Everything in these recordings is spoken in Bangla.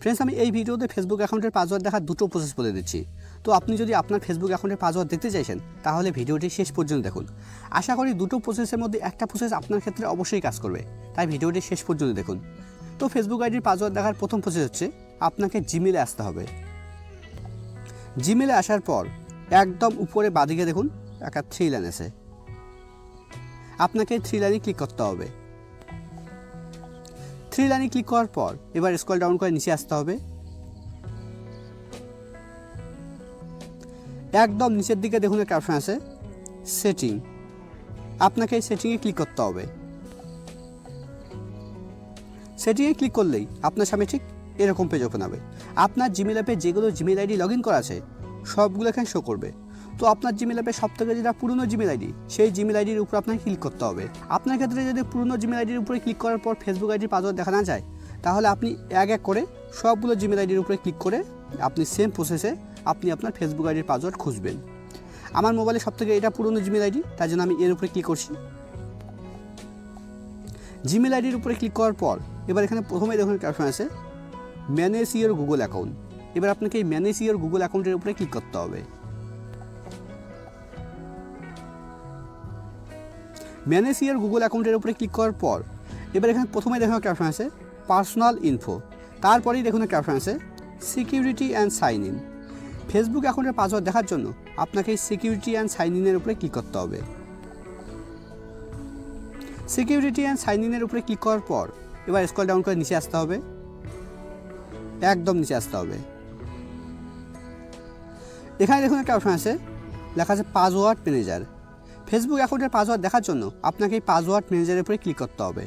ফ্রেন্ডস আমি এই ভিডিওতে ফেসবুক অ্যাকাউন্টের পাসওয়ার্ড দেখার দুটো প্রসেস বলে দিচ্ছি। তো আপনি যদি আপনার ফেসবুক অ্যাকাউন্টের পাসওয়ার্ড দেখতে চাইছেন, তাহলে ভিডিওটি শেষ পর্যন্ত দেখুন। আশা করি দুটো প্রসেসের মধ্যে একটা প্রসেস আপনার ক্ষেত্রে অবশ্যই কাজ করবে। তাই ভিডিওটি শেষ পর্যন্ত দেখুন। তো ফেসবুক আইডির পাসওয়ার্ড দেখার প্রথম প্রসেস হচ্ছে, আপনাকে জিমেলে আসতে হবে। জিমেলে আসার পর একদম উপরে বাদিকে দেখুন একটা থ্রি লাইন আছে। আপনাকে থ্রি লাইনে ক্লিক করতে হবে। থ্রি লাইনে ক্লিক করার পর এবার স্ক্রল ডাউন করে নিচে আসতে হবে। একদম নিচের দিকে দেখুন একটা অপশন আছে সেটিং আপনাকে সেটিংয়ে ক্লিক করতে হবে। সেটিংয়ে ক্লিক করলেই আপনার সামনে ঠিক এরকম পেজ ওপেন হবে। আপনার জিমেল অ্যাপে যেগুলো জিমেল আইডি লগ ইন করা আছে, সবগুলো এখানে শো করবে। তো আপনার জিমেল অ্যাপে সব থেকে যেটা পুরনো জিমেল আইডি সেই জিমেল আইডির উপর আপনাকে ক্লিক করতে হবে। আপনার ক্ষেত্রে যদি পুরনো জিমেল আইডির উপরে ক্লিক করার পর ফেসবুক আইডির পাসওয়ার্ড দেখা না যায়, তাহলে আপনি এক এক করে সবগুলো জিমেল আইডির উপরে ক্লিক করে আপনি সেম প্রসেসে আপনি আপনার ফেসবুক আইডির পাসওয়ার্ড খুঁজবেন। আমার মোবাইলে সব থেকে এটা পুরনো জিমেল আইডি তার জন্য আমি এর উপরে ক্লিক করছি। জিমেল আইডির উপরে ক্লিক করার পর, এবার এখানে প্রথমে দেখুন একটা অপশন আছে ম্যানেজ ইয়োর গুগল অ্যাকাউন্ট এবার আপনাকে এই ম্যানেজ ইয়োর গুগল অ্যাকাউন্টের উপরে ক্লিক করতে হবে। ম্যানেজ ইয়োর গুগল অ্যাকাউন্টের উপরে ক্লিক করার পর, এবার এখানে প্রথমে দেখুন একটা অপশন আছে, পার্সোনাল ইনফো। তারপরেই দেখুন একটা অপশন আছে, security and sign in. Facebook অ্যাকাউন্টের পাসওয়ার্ড দেখার জন্য আপনাকে সিকিউরিটি অ্যান্ড সাইন ইনের উপরে ক্লিক করতে হবে। সিকিউরিটি অ্যান্ড সাইন ইনের উপরে ক্লিক করার পর, এবার স্ক্রল ডাউন করে নিচে আসতে হবে। একদম নিচে আসতে হবে। এখানে দেখুন একটা অপশন আছে, লেখা আছে পাসওয়ার্ড ম্যানেজার। ফেসবুক অ্যাকাউন্টের পাসওয়ার্ড দেখার জন্য আপনাকে এই পাসওয়ার্ড ম্যানেজারের উপরে ক্লিক করতে হবে।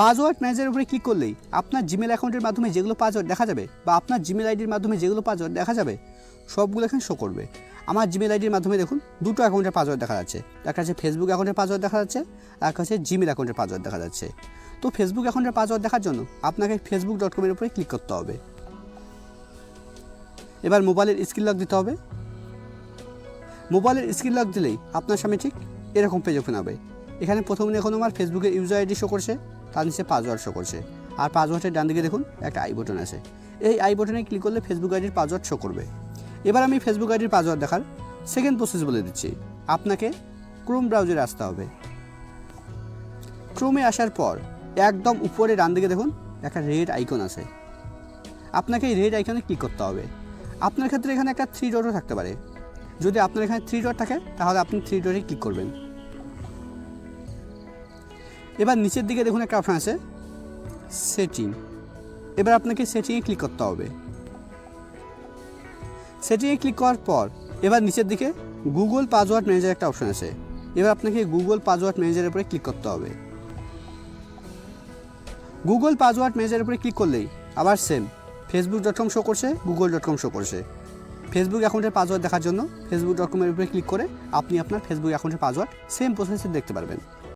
পাসওয়ার্ড ম্যানেজারের উপরে ক্লিক করলেই আপনার জিমেল অ্যাকাউন্টের মাধ্যমে যেগুলো পাসওয়ার্ড দেখা যাবে বা আপনার জিমেল আইডির মাধ্যমে যেগুলো পাসওয়ার্ড দেখা যাবে, সবগুলো এখানে শো করবে। আমার জিমেল আইডির মাধ্যমে দেখুন দুটো অ্যাকাউন্টের পাসওয়ার্ড দেখা যাচ্ছে। একটা হচ্ছে ফেসবুক অ্যাকাউন্টের পাসওয়ার্ড দেখা যাচ্ছে, আর একটা হচ্ছে জিমেল অ্যাকাউন্টের পাসওয়ার্ড দেখা যাচ্ছে। তো ফেসবুক অ্যাকাউন্টের পাসওয়ার্ড দেখার জন্য আপনাকে ফেসবুক ডট কমের উপরে ক্লিক করতে হবে। এবার মোবাইলের স্ক্রিন লক দিতে হবে। মোবাইলের স্ক্রিন লক দিলেই আপনার সামনে ঠিক এরকম পেজ ওপেন হবে। এখানে প্রথমে এখন আমার ফেসবুকের ইউজার আইডি শো করছে, তার নিচে পাসওয়ার্ড শো করছে। আর পাসওয়ার্ডের ডান দিকে দেখুন একটা আই বটন আছে। এই আই বটনে ক্লিক করলে ফেসবুক আইডির পাসওয়ার্ড শো করবে। এবার আমি ফেসবুক আইডির পাসওয়ার্ড দেখার সেকেন্ড প্রসেস বলে দিচ্ছি। আপনাকে ক্রোম ব্রাউজারে আসতে হবে। ক্রোমে আসার পর একদম উপরে ডান দিকে দেখুন একটা রেড আইকন আছে। আপনাকে এই রেড আইকনে ক্লিক করতে হবে। আপনার ক্ষেত্রে এখানে একটা থ্রি ডটও থাকতে পারে। যদি আপনার এখানে থ্রি ডট থাকে, তাহলে আপনি থ্রি ডটে ক্লিক করবেন। এবার নিচের দিকে দেখুন একটা অপশন আছে সেটিং এবার আপনাকে সেটিংয়ে ক্লিক করতে হবে। সেটিংয়ে ক্লিক করার পর, এবার নিচের দিকে গুগল পাসওয়ার্ড ম্যানেজার একটা অপশন আছে। এবার আপনাকে গুগল পাসওয়ার্ড ম্যানেজারের উপরে ক্লিক করতে হবে। গুগল পাসওয়ার্ড ম্যানেজারের উপরে ক্লিক করলেই আবার same Facebook dot com show করছে গুগল ডট কম শো করছে। ফেসবুক অ্যাকাউন্টের পাসওয়ার্ড দেখার জন্য ফেসবুক ডট উপরে ক্লিক করে আপনি আপনার ফেসবুক অ্যাকাউন্টের পাসওয়ার্ড সেম প্রসেসে দেখতে পারবেন।